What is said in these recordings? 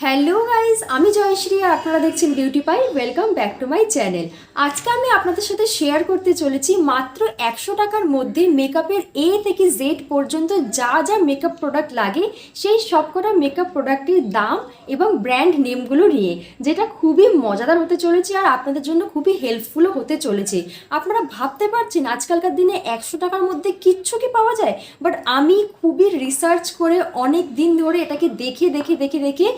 Hello guys আমি জয়শ্রী আপনারা দেখছেন beauty pie welcome back to my channel আজকে আমি আপনাদের সাথে শেয়ার করতে চলেছি মাত্র একশো টাকার মধ্যে মেকআপের এ থেকে জেড পর্যন্ত যা যা মেকআপ প্রোডাক্ট লাগে, সেই সবকটা মেকআপ প্রোডাক্টের দাম এবং ব্র্যান্ড নেমগুলো নিয়ে, যেটা খুবই মজাদার হতে চলেছে আর আপনাদের জন্য খুবই হেল্পফুলও হতে চলেছে। আপনারা ভাবতে পারছেন আজকালকার দিনে একশো টাকার মধ্যে কিচ্ছু কি পাওয়া যায়? বাট আমি খুবই রিসার্চ করে অনেক দিন ধরে এটাকে দেখে দেখে দেখে দেখে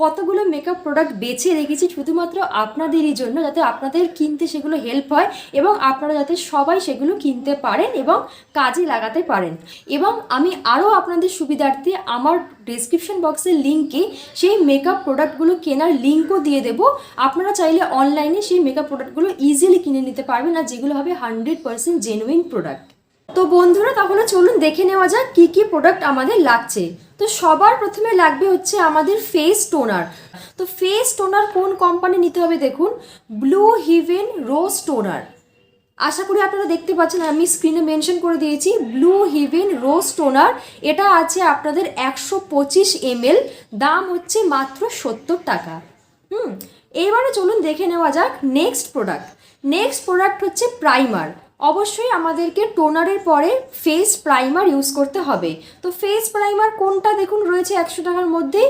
কতগুলো মেকআপ প্রোডাক্ট বেছে রেখেছি শুধুমাত্র আপনাদেরই জন্য যাতে আপনাদের কিনতে সেগুলো হেল্প হয় এবং আপনারা যাতে সবাই সেগুলো কিনতে পারেন এবং কাজে লাগাতে পারেন। এবং আমি আরও আপনাদের সুবিধার্থে আমার ডিসক্রিপশন বক্সের লিঙ্কে সেই মেকআপ প্রোডাক্টগুলো কেনার লিঙ্কও দিয়ে দেবো। আপনারা চাইলে অনলাইনে সেই মেকআপ প্রোডাক্টগুলো ইজিলি কিনে নিতে পারবেন আর যেগুলো হবে হান্ড্রেড পার্সেন্ট জেনুইন প্রোডাক্ট তো বন্ধুরা, তাহলে চলুন দেখে নেওয়া যাক কী কী প্রোডাক্ট আমাদের লাগছে। তো সবার প্রথমে লাগবে হচ্ছে আমাদের ফেস টোনার তো ফেস টোনার কোন কোম্পানি নিতে হবে দেখুন? ব্লু হিভেন রোজ টোনার আশা করি আপনারা দেখতে পাচ্ছেন, আমি স্ক্রিনে মেনশন করে দিয়েছি ব্লু হিভেন রোজ টোনার এটা আছে আপনাদের একশো পঁচিশ এমএল দাম হচ্ছে মাত্র সত্তর টাকা। হুম, এবারে চলুন দেখে নেওয়া যাক নেক্সট প্রোডাক্ট নেক্সট প্রোডাক্ট হচ্ছে প্রাইমার অবশ্যই আমাদেরকে টোনারের পরে ফেস প্রাইমার ইউজ করতে হবে। তো ফেস প্রাইমার কোনটা দেখুন, রয়েছে একশো টাকার মধ্যে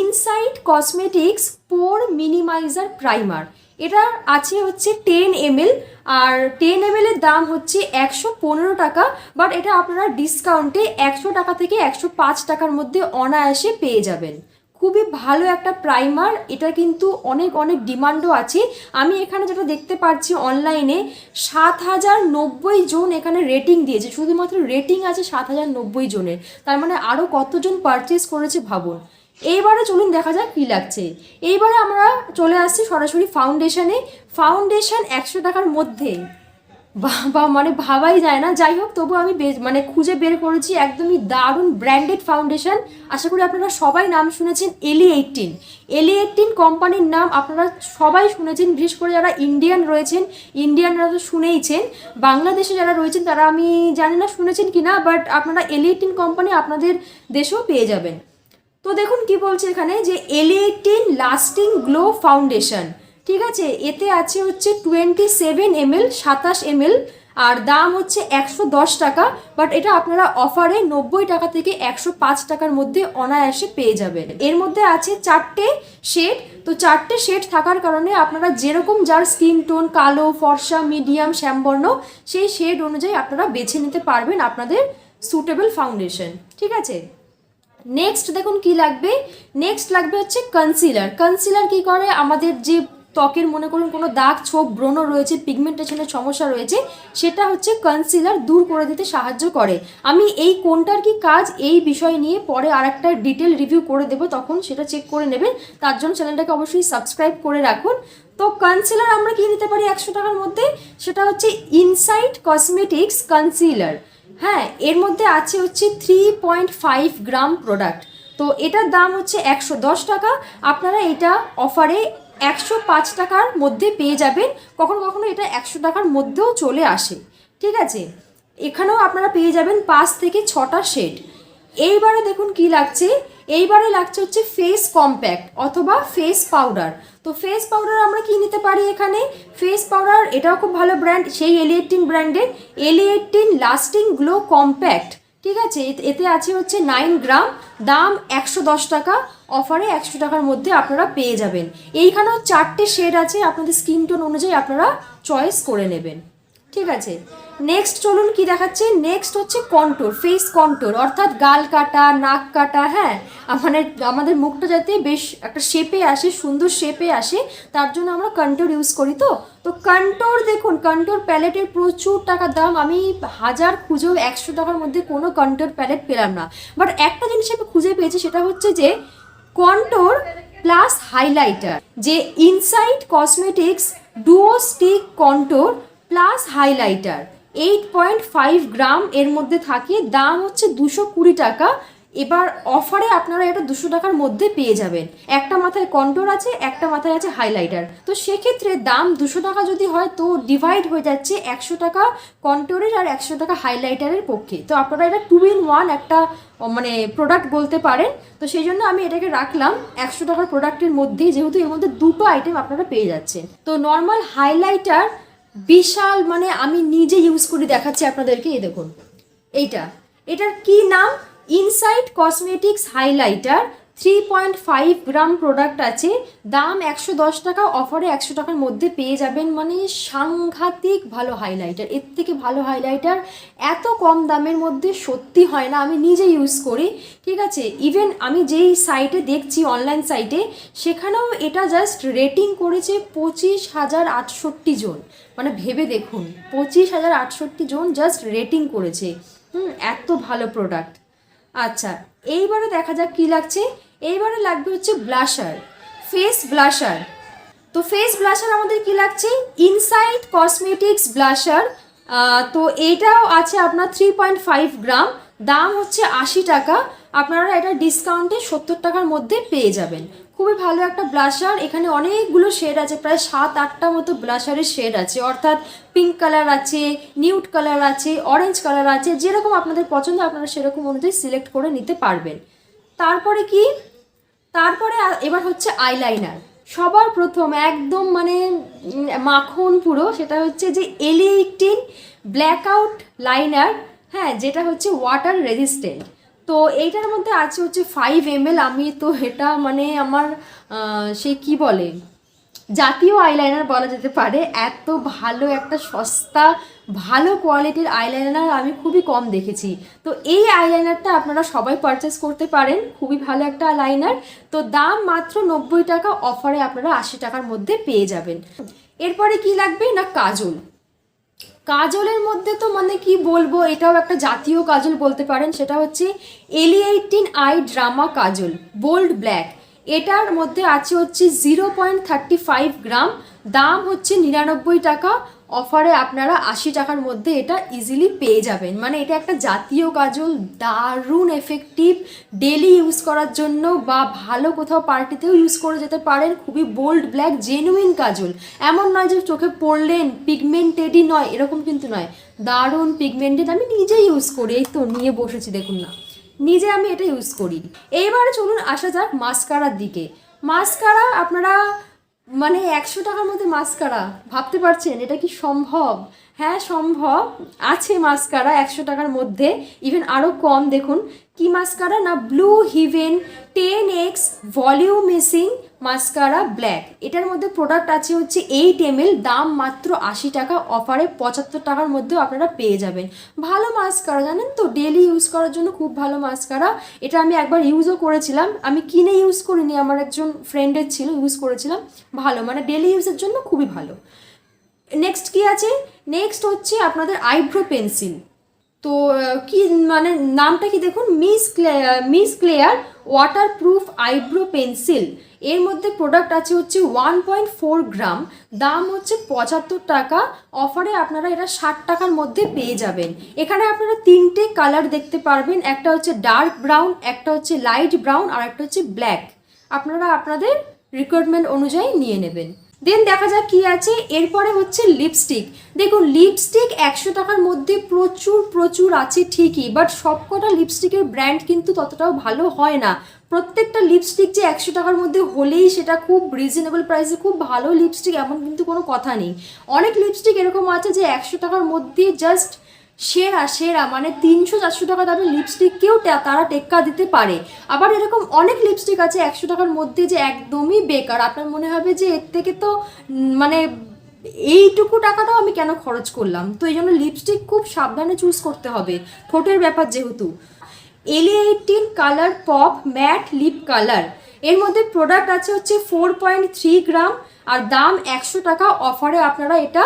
inside cosmetics pore minimizer primer এটা আছে হচ্ছে টেন এমএল আর টেন এম এর দাম হচ্ছে একশো পনেরো টাকা বাট এটা আপনারা ডিসকাউন্টে একশো টাকা থেকে একশো পাঁচ টাকার মধ্যে অনায়াসে পেয়ে যাবেন। খুবই ভালো একটা প্রাইমার এটা কিন্তু অনেক অনেক ডিমান্ডও আছে। আমি এখানে যেটা দেখতে পাচ্ছি অনলাইনে সাত হাজার নব্বই জন এখানে রেটিং দিয়েছে। শুধুমাত্র রেটিং আছে সাত হাজার নব্বই জনের। তার মানে আরও কতজন পারচেস করেছে ভাবুন। এইবারে চলুন দেখা যাক কী লাগছে। এইবারে আমরা চলে আসছি সরাসরি ফাউন্ডেশনে ফাউন্ডেশন একশো টাকার মধ্যে। বা মানে ভাবাই যায় না। যাই হোক তবু আমি মানে খুঁজে বের করেছি একদমই দারুণ ব্র্যান্ডেড ফাউন্ডেশন। আশা করি আপনারা সবাই নাম শুনেছেন এলি এইটিন এলি এইটিন কোম্পানির নাম আপনারা সবাই শুনেছেন, বিশেষ করে যারা ইন্ডিয়ান রয়েছেন, ইন্ডিয়ানরা তো শুনেইছেন। বাংলাদেশে যারা রয়েছেন, তারা আমি জানি না শুনেছেন কি না বাট আপনারা এলি এইটিন কোম্পানি আপনাদের দেশেও পেয়ে যাবেন। তো দেখুন কি বলছে এখানে যে এলিয়েটিন লাস্টিং গ্লো ফাউন্ডেশন। ঠিক আছে, এতে আছে হচ্ছে টোয়েন্টি সেভেন এমএল সাতাশ এমএল আর দাম হচ্ছে একশো দশ টাকা বাট এটা আপনারা অফারে নব্বই টাকা থেকে একশো পাঁচ টাকার মধ্যে অনায়াসে পেয়ে যাবেন। এর মধ্যে আছে চারটে শেড তো চারটে শেড থাকার কারণে আপনারা যেরকম যার স্কিন টোন কালো, ফর্সা মিডিয়াম শ্যামবর্ণ, সেই শেড অনুযায়ী আপনারা বেছে নিতে পারবেন আপনাদের সুটেবল ফাউন্ডেশন ঠিক আছে? নেক্সট দেখুন কি লাগবে? নেক্সট লাগবে হচ্ছে কনসিলার কনসিলার কি করে? আমাদের যে ত্বকের মনে করুন কোনো দাগ, ছোপ, ব্রণ রয়েছে পিগমেন্টেশনের সমস্যা রয়েছে, সেটা হচ্ছে কনসিলার দূর করে দিতে সাহায্য করে। আমি এই কোনটার কি কাজ, এই বিষয় নিয়ে পরে আর একটা ডিটেল রিভিউ করে দেবো, তখন সেটা চেক করে নেবেন। তার জন্য চ্যানেলটাকে অবশ্যই সাবস্ক্রাইব করে রাখুন। তো কনসিলার আমরা কি নিতে পারি একশো টাকার মধ্যে? সেটা হচ্ছে ইনসাইট কসমেটিক্স কনসিলার হ্যাঁ এর মধ্যে আছে হচ্ছে three point five gram product তো এটার দাম হচ্ছে একশো দশ টাকা। আপনারা এটা অফারে একশো পাঁচ টাকার মধ্যে পেয়ে যাবেন। কখনো কখনো এটা একশো টাকার মধ্যেও চলে আসে। ঠিক আছে? এখানেও আপনারা পেয়ে যাবেন পাঁচ থেকে ছটা শেড এইবারে দেখুন কি লাগছে। এইবারে লাগছে হচ্ছে ফেস কম্প্যাক্ট অথবা ফেস পাউডার তো ফেস পাউডার আমরা কি নিতে পারি এখানে? ফেস পাউডার এটাও খুব ভালো ব্র্যান্ড সেই এলিয়েটিন ব্র্যান্ডের এলিয়েটিন লাস্টিং গ্লো কম্প্যাক্ট ঠিক আছে এতে- আছে হচ্ছে নাইন গ্রাম দাম একশো দশ টাকা অফারে একশো টাকার মধ্যে আপনারা পেয়ে যাবেন। এইখানেও চারটে শেড আছে, আপনাদের স্কিন টোন অনুযায়ী আপনারা চয়েস করে নেবেন। ঠিক আছে। নেক্সট চলুন কি দেখাচ্ছে? নেক্সট হচ্ছে কন্ট্রোর ফেস কন্ট্রোর অর্থাৎ গাল কাটা, নাক কাটা হ্যাঁ? মানে আমাদের মুখটা যাতে বেশ একটা শেপে আসে, সুন্দর শেপে আসে, তার জন্য আমরা কন্ট্রোর ইউজ করি তো? তো কন্ট্রোর দেখুন কন্ট্রোর প্যালেটের প্রচুর টাকার দাম। আমি হাজার খুঁজেও একশো টাকার মধ্যে কোনো কন্ট্রোর প্যালেট পেলাম না। বাট একটা জিনিস আমি খুঁজে পেয়েছি, সেটা হচ্ছে যে কন্ট্রোর প্লাস হাইলাইটার যে inside cosmetics duo stick contour plus highlighter. Eight point five gram এর মধ্যে থাকে দাম হচ্ছে দুশো কুড়ি টাকা। এবার অফারে আপনারা এটা দুশো টাকার মধ্যে পেয়ে যাবেন। একটা মাথায় কন্ট্রোল আছে, একটা মাথায় আছে হাইলাইটার তো সেক্ষেত্রে দাম দুশো টাকা যদি হয়, তো ডিভাইড হয়ে যাচ্ছে একশো টাকা কন্ট্রোলের আর একশো টাকা হাইলাইটারের পক্ষে। তো আপনারা এটা টু ইন ওয়ান একটা মানে প্রোডাক্ট বলতে পারেন। তো সেই জন্য আমি এটাকে রাখলাম। একশো টাকার প্রোডাক্টের মধ্যে, যেহেতু এর মধ্যে দুটো আইটেম আপনারা পেয়ে যাচ্ছেন। তো নর্মাল হাইলাইটার বিশাল মানে আমি নিজে ইউজ করে দেখাচ্ছি আপনাদেরকে, এই দেখুন। এইটা। এটার কি নাম? Insight cosmetics highlighter three point five gram product আছে। দাম একশো দশ টাকা অফারে একশো টাকার মধ্যে পেয়ে যাবেন মানে সাংঘাতিক ভালো হাইলাইটার এর থেকে ভালো হাইলাইটার এত কম দামের মধ্যে সত্যি হয় না, আমি নিজে ইউজ করি, ঠিক আছে? ইভেন আমি যেই সাইটে দেখছি অনলাইন সাইটে সেখানেও এটা জাস্ট রেটিং করেছে পঁচিশ হাজার আটষট্টি জন। মানে ভেবে দেখুন, পঁচিশ হাজার আটষট্টি জন জাস্ট রেটিং করেছে। হুম, এত ভালো প্রোডাক্ট আচ্ছা এইবারে দেখা যাক কি লাগছে। এইবারে লাগবে হচ্ছে ব্লাশার ফেস ব্লাশার তো ফেস ব্লাশার আমাদের কি লাগছে? ইনসাইড কসমেটিক্স ব্লাশার তো এইটাও আছে আপনার থ্রি পয়েন্ট ফাইভ গ্রাম, দাম হচ্ছে আশি টাকা। আপনারা এটা ডিসকাউন্টে সত্তর টাকার মধ্যে পেয়ে যাবেন। খুবই ভালো একটা ব্লাশার এখানে অনেকগুলো শেড আছে, প্রায় সাত, আটটা মতো ব্লাশারের শেড আছে। অর্থাৎ পিঙ্ক কালার আছে নিউট কালার আছে অরেঞ্জ কালার আছে, যেরকম আপনাদের পছন্দ, আপনারা সেরকম অনুযায়ী সিলেক্ট করে নিতে পারবেন। তারপরে কি? তারপরে এবার হচ্ছে আইলাইনার সবার প্রথম একদম মানে মাখন পুরো, সেটা হচ্ছে যে এলি এইটিন ব্ল্যাক আউট লাইনার হ্যাঁ যেটা হচ্ছে ওয়াটার রেজিস্ট্যান্ট তো এইটার মধ্যে আছে হচ্ছে ফাইভ এম আমি তো এটা মানে আমার সে কি বলে? জাতীয় আইলাইনার বলা যেতে পারে। এত ভালো একটা সস্তা ভালো কোয়ালিটির আইলাইনার আমি খুবই কম দেখেছি। তো এই আইলাইনারটা আপনারা সবাই পারচেস করতে পারেন, খুবই ভালো একটা লাইনার তো দাম মাত্র নব্বই টাকা অফারে আপনারা আশি টাকার মধ্যে পেয়ে যাবেন। এরপরে কি লাগবে? না, কাজল। কাজলের মধ্যে তো মানে কি বলব, এটাও একটা জাতীয় কাজল বলতে পারেন, সেটা হচ্ছে elle eighteen eye drama kajal bold black এটার মধ্যে আছে হচ্ছে zero point thirty five gram দাম হচ্ছে নিরানব্বই টাকা। অফারে আপনারা আশি টাকার মধ্যে এটা ইজিলি পেয়ে যাবেন। মানে এটা একটা জাতীয় কাজল, দারুণ এফেক্টিভ ডেলি ইউজ করার জন্য বা ভালো কোথাও পার্টিতেও ইউজ করে যেতে পারেন, খুবই বোল্ড ব্ল্যাক জেনুইন কাজল। এমন নয় যে চোখে পড়লেন পিগমেন্টেডই নয়, এরকম কিন্তু নয়। দারুণ পিগমেন্টেড আমি নিজে ইউজ করি, এই তো নিয়ে বসেছি, দেখুন না। নিজে আমি এটা ইউজ করি এইবারে চলুন আসা যাক মাস্কারার দিকে। মাস্কারা আপনারা মানে একশো টাকার মধ্যে মাস্কারা, ভাবতে পারছেন? এটা কি সম্ভব? হ্যাঁ সম্ভব। আছে মাস্কারা একশো টাকার মধ্যে ইভেন আরও কম। দেখুন, কি মাস্কারা? না blue heaven ten X volumizing mascara black. এটার মধ্যে প্রোডাক্ট আছে হচ্ছে এইট এম দাম মাত্র আশি টাকা অফারে পঁচাত্তর টাকার মধ্যেও আপনারা পেয়ে যাবেন। ভালো মাস্কারা, জানেন তো ডেলি ইউজ করার জন্য খুব ভালো মাস্কারা। এটা আমি একবার ইউজও করেছিলাম। আমি কিনে ইউজ করিনি, আমার একজন ফ্রেন্ডের ছিল ইউজ করেছিলাম। ভালো মানে ডেলি ইউজের জন্য খুবই ভালো। নেক্সট কি আছে? নেক্সট হচ্ছে আপনাদের আইব্রো পেন্সিল তো কি মানে নামটা কি দেখুন? Miss claire miss claire water proof eyebrow pencil এর মধ্যে প্রোডাক্ট আছে হচ্ছে ওয়ান পয়েন্ট ফোর গ্রাম দাম হচ্ছে পঁচাত্তর টাকা। অফারে আপনারা এটা ষাট টাকার মধ্যে পেয়ে যাবেন। এখানে আপনারা তিনটে কালার দেখতে পারবেন। একটা হচ্ছে ডার্ক ব্রাউন একটা হচ্ছে লাইট ব্রাউন আর একটা হচ্ছে ব্ল্যাক আপনারা আপনাদের রিকোয়ারমেন্ট অনুযায়ী নিয়ে নেবেন। দেন দেখা যাক কি আছে। এরপরে হচ্ছে লিপস্টিক দেখুন লিপস্টিক একশো টাকার মধ্যে প্রচুর প্রচুর আছে ঠিকই বাট সবকটা লিপস্টিকের ব্র্যান্ড কিন্তু ততটাও ভালো হয় না। প্রত্যেকটা লিপস্টিক যে একশো টাকার মধ্যে হলেই সেটা খুব রিজনেবল প্রাইসে খুব ভালো লিপস্টিক এমন কিন্তু কোনো কথা নেই। অনেক লিপস্টিক এরকম আছে যে একশো টাকার মধ্যে জাস্ট সেরা সেরা মানে তিনশো চারশো টাকা দামের লিপস্টিককেও তারা টেক্কা দিতে পারে। আবার এরকম অনেক লিপস্টিক আছে একশো টাকার মধ্যে যে একদমই বেকার। আপনার মনে হবে যে এর থেকে তো মানে এইটুকু টাকাটাও আমি কেন খরচ করলাম? তো এই জন্য লিপস্টিক খুব সাবধানে চুজ করতে হবে। ঠোঁটের ব্যাপার যেহেতু। Elle eighteen colour pop matte lip colour এর মধ্যে প্রোডাক্ট আছে হচ্ছে ফোর পয়েন্ট থ্রি গ্রাম আর দাম একশো টাকা অফারে আপনারা এটা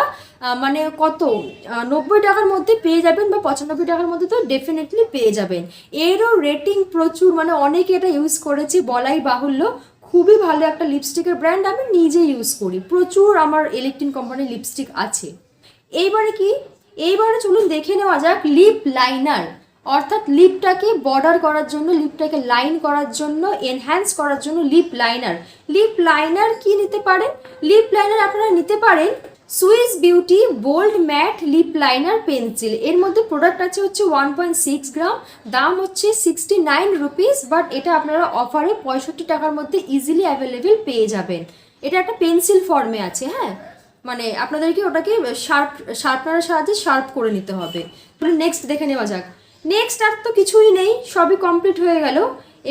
মানে কত নব্বই টাকার মধ্যে পেয়ে যাবেন বা পঁচানব্বই টাকার মধ্যে তো ডেফিনেটলি পেয়ে যাবেন। এরও রেটিং প্রচুর মানে অনেকে এটা ইউজ করেছি, বলাই বাহুল্য। খুবই ভালো একটা লিপস্টিকের ব্র্যান্ড আমি নিজে ইউজ করি। প্রচুর আমার ইলেকট্রিন কোম্পানির লিপস্টিক আছে। এইবারে কি? এইবারে চলুন দেখে নেওয়া যাক লিপ লাইনার অর্থাৎ লিপটাকে বর্ডার করার জন্য লিপটাকে লাইন করার জন্য এনহ্যান্স করার জন্য লিপ লাইনার। লিপ লাইনার কি নিতে পারেন লিপ লাইনার আপনারা নিতে পারেন swiss beauty bold matte lip liner pencil. এর মধ্যে প্রোডাক্ট আছে হচ্ছে ওয়ান পয়েন্ট সিক্স গ্রাম, দাম হচ্ছে সিক্সটি নাইন রুপিস বাট এটা আপনারা অফারে পঁয়ষট্টি টাকার মধ্যে ইজিলি অ্যাভেলেবেল পেয়ে যাবেন। এটা একটা পেন্সিল ফর্মে আছে হ্যাঁ? মানে আপনাদেরকে ওটাকে শার্প শার্পনারের সাহায্যে শার্প করে নিতে হবে। নেক্সট দেখে নেওয়া যাক। নেক্সট আর তো কিছুই নেই, সবই কমপ্লিট হয়ে গেল।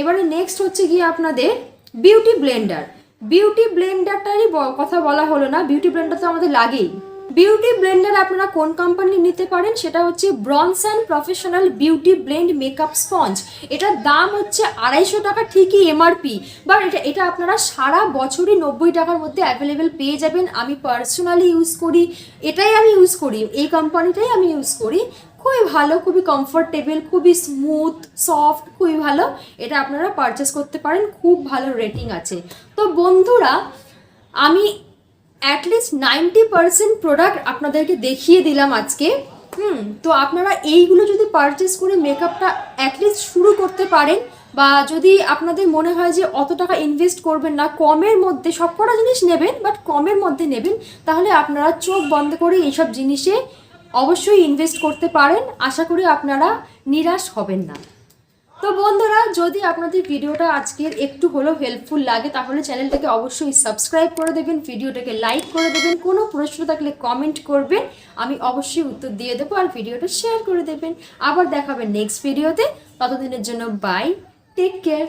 এবারে নেক্সট হচ্ছে গিয়ে আপনাদের বিউটি ব্লেন্ডার বিউটি ব্লেন্ডারটারই কথা বলা হলো না বিউটি ব্লেন্ডার তো আমাদের লাগেই। বিউটি ব্লেন্ডার আপনারা কোন কোম্পানি নিতে পারেন, সেটা হচ্ছে bronze and professional beauty blend makeup sponge এটার দাম হচ্ছে আড়াইশো টাকা, ঠিকই এমআরপি বাট এটা এটা আপনারা সারা বছরই নব্বই টাকার মধ্যে অ্যাভেলেবেল পেয়ে যাবেন। আমি পার্সোনালি ইউজ করি, এটাই আমি ইউজ করি, এই কোম্পানিটাই আমি ইউজ করি। খুবই ভালো, খুবই কমফোর্টেবল খুবই স্মুথ সফট খুবই ভালো। এটা আপনারা পারচেস করতে পারেন, খুব ভালো রেটিং আছে। তো বন্ধুরা, আমি অ্যাটলিস্ট নাইনটি পার্সেন্ট প্রোডাক্ট আপনাদেরকে দেখিয়ে দিলাম আজকে। হুম, তো আপনারা এইগুলো যদি পারচেস করে মেকআপটা অ্যাটলিস্ট শুরু করতে পারেন, বা যদি আপনাদের মনে হয় যে অত টাকা ইনভেস্ট করবেন না, কমের মধ্যে সবকটা জিনিস নেবেন বাট কমের মধ্যে নেবেন, তাহলে আপনারা চোখ বন্ধ করে এইসব জিনিসে অবশ্যই ইনভেস্ট করতে পারেন। আশা করি আপনারা নিরাশ হবেন না। তো বন্ধুরা, যদি আপনাদের ভিডিওটা আজকের একটু হলেও হেল্পফুল লাগে, তাহলে চ্যানেলটাকে অবশ্যই সাবস্ক্রাইব করে দেবেন, ভিডিওটাকে লাইক করে দেবেন, কোনো প্রশ্ন থাকলে কমেন্ট করবেন, আমি অবশ্যই উত্তর দিয়ে দেবো আর ভিডিওটা শেয়ার করে দেবেন। আবার দেখাবেন নেক্সট ভিডিওতে ততদিনের জন্য বাই টেক কেয়ার